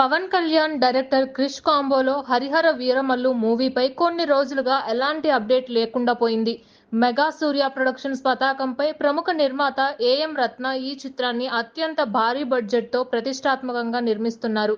Pawan Kalyan director Krish కాంబోలో హరిహర వీరమల్లు మూవీపై కొన్ని రోజులుగా ఎలాంటి అప్డేట్ లేకుండా పోయింది. మెగా సూర్య ప్రొడక్షన్స్ పతాకంపై ప్రముఖ నిర్మాత ఏఎం రత్న ఈ చిత్రాన్ని అత్యంత భారీ బడ్జెట్తో ప్రతిష్టాత్మకంగా నిర్మిస్తున్నారు.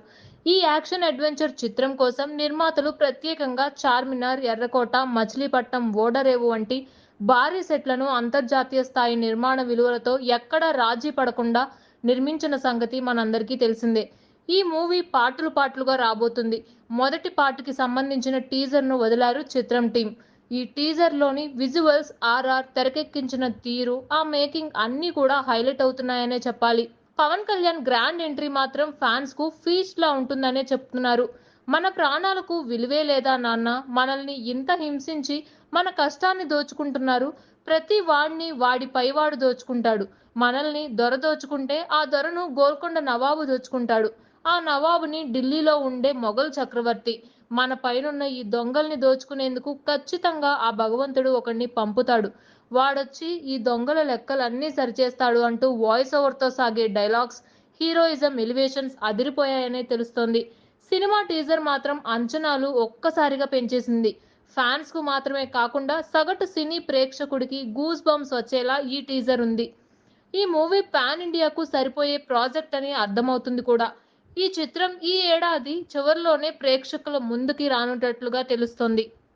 ఈ యాక్షన్ అడ్వెంచర్ చిత్రం కోసం నిర్మాతలు ప్రత్యేకంగా చార్మినార్ ఎర్రకోట మచిలీపట్నం ఓడరేవు వంటి భారీ సెట్లను అంతర్జాతీయ స్థాయి నిర్మాణ విలువలతో ఎక్కడా రాజీ పడకుండా నిర్మించిన సంగతి మనందరికీ తెలిసిందే. ఈ మూవీ పాటలు పాటలుగా రాబోతుంది. మొదటి పాటకి సంబంధించిన టీజర్ను వదిలారు చిత్రం టీం. ఈ టీజర్లోని విజువల్స్ ఆర్ఆర్ తెరకెక్కించిన తీరు ఆ మేకింగ్ అన్నీ కూడా హైలైట్ అవుతున్నాయనే చెప్పాలి. పవన్ కళ్యాణ్ గ్రాండ్ ఎంట్రీ మాత్రం ఫ్యాన్స్కు ఫీస్ట్ లా ఉంటుందనే చెప్తున్నారు. మన ప్రాణాలకు విలువే లేదా నాన్న? మనల్ని ఇంత హింసించి మన కష్టాన్ని దోచుకుంటున్నారు. ప్రతి వాడిని వాడి పైవాడు దోచుకుంటాడు. మనల్ని దొర దోచుకుంటే ఆ దొరను గోల్కొండ నవాబు దోచుకుంటాడు. ఆ నవాబుని ఢిల్లీలో ఉండే మొఘల్ చక్రవర్తి. మన పైనున్న ఈ దొంగల్ని దోచుకునేందుకు ఖచ్చితంగా ఆ భగవంతుడు ఒకడిని పంపుతాడు. వాడొచ్చి ఈ దొంగల లెక్కలన్నీ సరిచేస్తాడు అంటూ వాయిస్ ఓవర్తో సాగే డైలాగ్స్ హీరోయిజం ఎలివేషన్స్ అదిరిపోయాయనే తెలుస్తోంది. సినిమా టీజర్ మాత్రం అంచనాలు ఒక్కసారిగా పెంచేసింది. ఫ్యాన్స్కు మాత్రమే కాకుండా సగటు సినీ ప్రేక్షకుడికి గూస్ బంప్స్ వచ్చేలా ఈ టీజర్ ఉంది. ఈ మూవీ పాన్ ఇండియాకు సరిపోయే ప్రాజెక్ట్ అని అర్థమవుతుంది కూడా. ఈ చిత్రం ఈ ఏడాది చివరిలోనే ప్రేక్షకుల ముందుకి రానున్నట్లుగా తెలుస్తోంది.